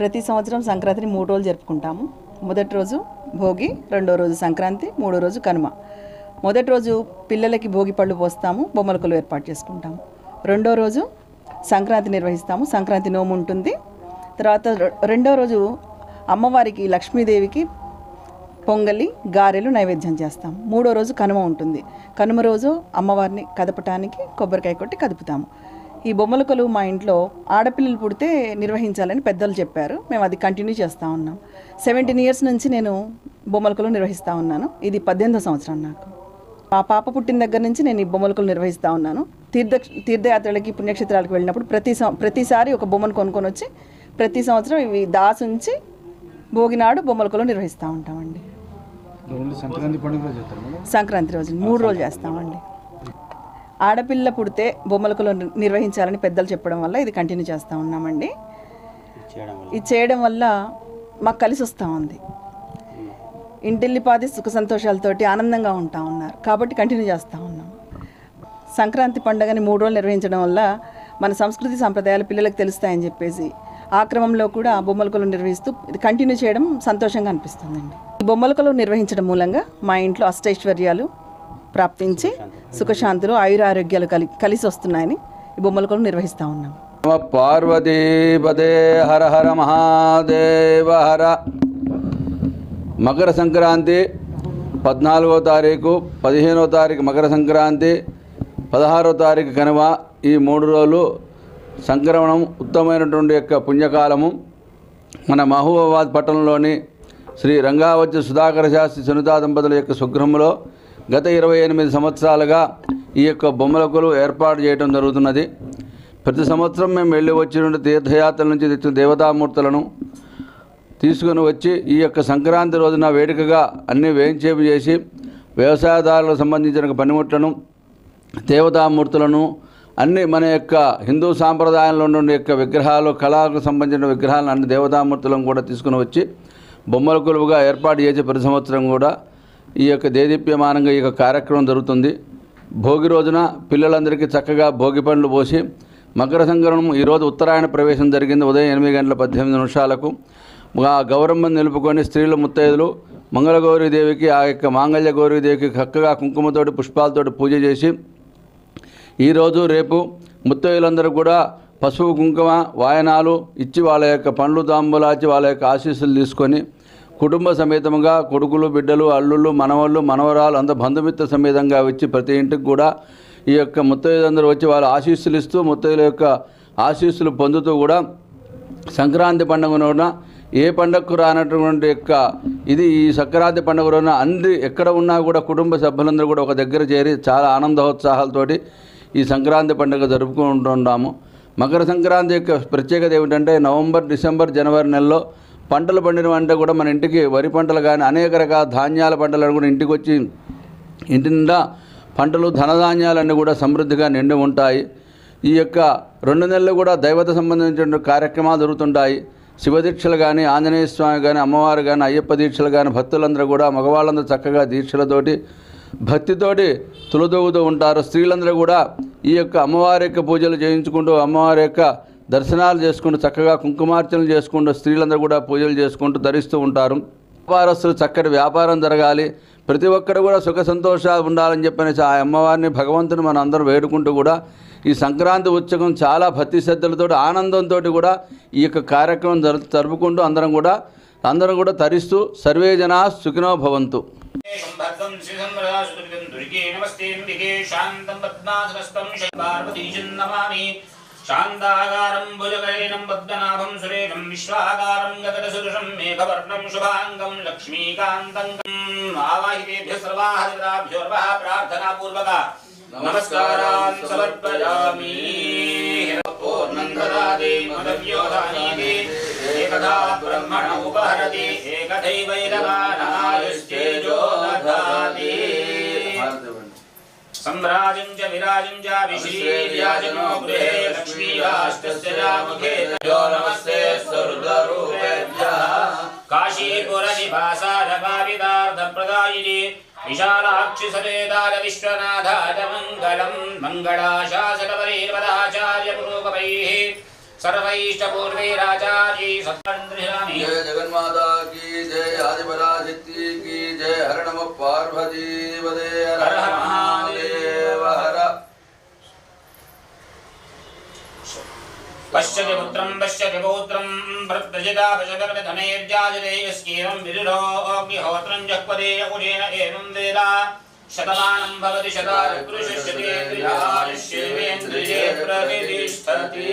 ప్రతి సంవత్సరం సంక్రాంతిని మూడు రోజులు జరుపుకుంటాము. మొదటి రోజు భోగి రెండో రోజు సంక్రాంతి మూడో రోజు కనుమ. మొదటి రోజు పిల్లలకి భోగి పళ్ళు పోస్తాము బొమ్మల ఏర్పాటు చేసుకుంటాము. రెండో రోజు సంక్రాంతి నిర్వహిస్తాము సంక్రాంతి నోము ఉంటుంది. తర్వాత రెండో రోజు అమ్మవారికి లక్ష్మీదేవికి పొంగలి గారెలు నైవేద్యం చేస్తాం మూడో రోజు కనుమ ఉంటుంది. కనుమ రోజు అమ్మవారిని కదపటానికి కొబ్బరికాయ కొట్టి కదుపుతాము. ఈ బొమ్మల కొలువు మా ఇంట్లో ఆడపిల్లలు పుడితే నిర్వహించాలని పెద్దలు చెప్పారు. మేము అది కంటిన్యూ చేస్తూ ఉన్నాం. సెవెంటీన్ ఇయర్స్ నుంచి నేను బొమ్మల కొలువు నిర్వహిస్తూ ఉన్నాను. ఇది పద్దెనిమిదో సంవత్సరం నాకు. మా పాప పుట్టిన దగ్గర నుంచి నేను ఈ బొమ్మల కొలువు నిర్వహిస్తూ ఉన్నాను. తీర్థ తీర్థయాత్రలకి పుణ్యక్షేత్రాలకు వెళ్ళినప్పుడు ప్రతి ప్రతిసారి ఒక బొమ్మను కొనుక్కొని వచ్చి ప్రతి సంవత్సరం ఇవి దాసుంచి భోగినాడు బొమ్మల కొలువు నిర్వహిస్తూ ఉంటామండి. సంక్రాంతి రోజు మూడు రోజులు చేస్తామండి. ఆడపిల్ల పుడితే బొమ్మల కొలువు నిర్- నిర్వహించాలని పెద్దలు చెప్పడం వల్ల ఇది కంటిన్యూ చేస్తూ ఉన్నామండి. ఇది చేయడం వల్ల మాకు కలిసి వస్తూ ఉంది. ఇంటిల్లిపాది సుఖ సంతోషాలతోటి ఆనందంగా ఉంటా ఉన్నారు. కాబట్టి కంటిన్యూ చేస్తూ ఉన్నాం. సంక్రాంతి పండుగని మూడు రోజులు నిర్వహించడం వల్ల మన సంస్కృతి సాంప్రదాయాలు పిల్లలకు తెలుస్తాయని చెప్పేసి ఆ క్రమంలో కూడా బొమ్మల కొలువు నిర్వహిస్తూ ఇది కంటిన్యూ చేయడం సంతోషంగా అనిపిస్తుందండి. ఈ బొమ్మల కొలువు నిర్వహించడం మూలంగా మా ఇంట్లో అష్టైశ్వర్యాలు ప్రాప్తించి సుఖశాంతులు ఆయురారోగ్యాలు కలి కలిసి వస్తున్నాయని ఈ బొమ్మలు కూడా నిర్వహిస్తూ ఉన్నాం. పార్వతీపదే హర హర మహాదేవ హర. మకర సంక్రాంతి పద్నాలుగో తారీఖు పదిహేనో తారీఖు మకర సంక్రాంతి పదహారో తారీఖు కనుమ. ఈ మూడు రోజులు సంక్రమణం ఉత్తమమైనటువంటి యొక్క పుణ్యకాలము. మన మహబూబాబాద్ పట్టణంలోని శ్రీ రంగావతి సుధాకర శాస్త్రి సునీతా దంపతుల యొక్క స్వగృహంలో గత ఇరవై ఎనిమిది సంవత్సరాలుగా ఈ యొక్క బొమ్మల కొలువు ఏర్పాటు చేయడం జరుగుతున్నది. ప్రతి సంవత్సరం మేము వెళ్ళి వచ్చిన తీర్థయాత్రల నుంచి తెచ్చిన దేవతామూర్తులను తీసుకుని వచ్చి ఈ యొక్క సంక్రాంతి రోజున వేడుకగా అన్ని వేయించేపు చేసి వ్యవసాయదారులకు సంబంధించిన పనిముట్లను దేవతామూర్తులను అన్ని మన యొక్క హిందూ సాంప్రదాయంలో ఉన్న యొక్క విగ్రహాలు కళలకు సంబంధించిన విగ్రహాలను అన్ని దేవతామూర్తులను కూడా తీసుకుని వచ్చి బొమ్మల కొలువుగా ఏర్పాటు చేసే ప్రతి సంవత్సరం కూడా ఈ యొక్క దేదీప్యమానంగా ఈ యొక్క కార్యక్రమం జరుగుతుంది. భోగి రోజున పిల్లలందరికీ చక్కగా భోగి పండ్లు పోసి మకర సంక్రమణం ఈరోజు ఉత్తరాయణ ప్రవేశం జరిగింది. ఉదయం ఎనిమిది గంటల పద్దెనిమిది నిమిషాలకు ఆ గౌరమ్మని నిలుపుకొని స్త్రీలు ముత్తైదులు మంగళగౌరీదేవికి ఆ యొక్క మాంగళ్య గౌరీదేవికి చక్కగా కుంకుమతోటి పుష్పాలతోటి పూజ చేసి ఈరోజు రేపు ముత్తైదులందరూ కూడా పసుపు కుంకుమ వాయనాలు ఇచ్చి వాళ్ళ యొక్క పండ్లు తాంబూలాచి వాళ్ళ యొక్క ఆశీస్సులు తీసుకొని కుటుంబ సమేతంగా కొడుకులు బిడ్డలు అల్లుళ్ళు మనవళ్ళు మనవరాలు అంత బంధుమిత్ర సమేతంగా వచ్చి ప్రతి ఇంటికి కూడా ఈ యొక్క ముత్తైదులందరూ వచ్చి వాళ్ళు ఆశీస్సులు ఇస్తూ ముత్తైదుల యొక్క ఆశీస్సులు పొందుతూ కూడా సంక్రాంతి పండుగ రోజున ఏ పండగకు రానటువంటి యొక్క ఇది ఈ సంక్రాంతి పండుగ రోజున అంది ఎక్కడ ఉన్నా కూడా కుటుంబ సభ్యులందరూ కూడా ఒక దగ్గర చేరి చాలా ఆనందోత్సాహాలతోటి ఈ సంక్రాంతి పండుగ జరుపుకుంటున్నాము మకర సంక్రాంతి యొక్క ప్రత్యేకత ఏమిటంటే నవంబర్ డిసెంబర్ జనవరి నెలలో పంటలు పండిన అంటే కూడా మన ఇంటికి వరి పంటలు కానీ అనేక రకాల ధాన్యాల పంటలు కూడా ఇంటికి వచ్చి ఇంటి నిండా పంటలు ధనధాన్యాలన్నీ కూడా సమృద్ధిగా నిండి ఉంటాయి. ఈ యొక్క రెండు నెలలు కూడా దైవత సంబంధించిన కార్యక్రమాలు జరుగుతుంటాయి. శివదీక్షలు కానీ ఆంజనేయ స్వామి కానీ అమ్మవారు కానీ అయ్యప్ప దీక్షలు కానీ భక్తులందరూ కూడా మగవాళ్ళందరూ చక్కగా దీక్షలతోటి భక్తితోటి తులదొగుతూ ఉంటారు. స్త్రీలందరూ కూడా ఈ యొక్క అమ్మవారి యొక్క పూజలు చేయించుకుంటూ అమ్మవారి యొక్క దర్శనాలు చేసుకుంటూ చక్కగా కుంకుమార్చనలు చేసుకుంటూ స్త్రీలందరూ కూడా పూజలు చేసుకుంటూ ధరిస్తూ ఉంటారు. వ్యాపారస్తులు చక్కటి వ్యాపారం జరగాలి. ప్రతి ఒక్కరు కూడా సుఖ సంతోషాలు ఉండాలని చెప్పనేసి ఆ అమ్మవారిని భగవంతుని మనం అందరం వేడుకుంటూ కూడా ఈ సంక్రాంతి ఉత్సవం చాలా భక్తి శ్రద్ధలతో ఆనందంతో కూడా ఈ యొక్క కార్యక్రమం జరు జరుపుకుంటూ అందరం కూడా అందరం కూడా తరిస్తూ సర్వే జనా సుఖినో భవంతు. శాంతం शान्ताकारम् भुजगैनम् पद्मनाभम् सुरेखम् विश्वाकारम् गगनसुरुषम् शुभांगं शुभाङ्गम् लक्ष्मीकान्तम् आवाहितेभ्यः सर्वाः देवताभ्योर्वः प्रार्थनापूर्वका नमस्कारान् समर्पयामि पूर्णन्ददाति मदव्योधानीति एकदा ब्रह्मण उपहरति एकथैवैरवानायुश्चेजो दधाति। सम्राजम् च विराजम् चाभिश्रीर्याजनो गृहे लक्ष्मीराष्ट्रस्य रामुखे तयो नमस्ते स्वरुद्ररूपेभ्यः काशीपुरनिभासारभाविदार्थप्रदायिनि विशालाक्षिसुरेदार विश्वनाथाय मङ्गलम् मङ्गलाशासनपरीर्वदाचार्यपुरोगमैः सर्वैष्टपूर्वैराचार्यै सत्पन्द्रिहामि जय जगन्माता की जय आदिपराशक्ति की जय हर नम पार्वती वदे हर हर हर महादेव हर पश्यति पुत्रं पश्यति पौत्रं प्रत्यजिता पशकर्मधमेर्जाजते यस्येवं विदुरोऽग्निहोत्रं जह्वदे यकुशेन एवं वेद शतमानं भवति शताय पुरुषस्य तेन्द्रियायुष्येवेन्द्रिये प्रतिष्ठति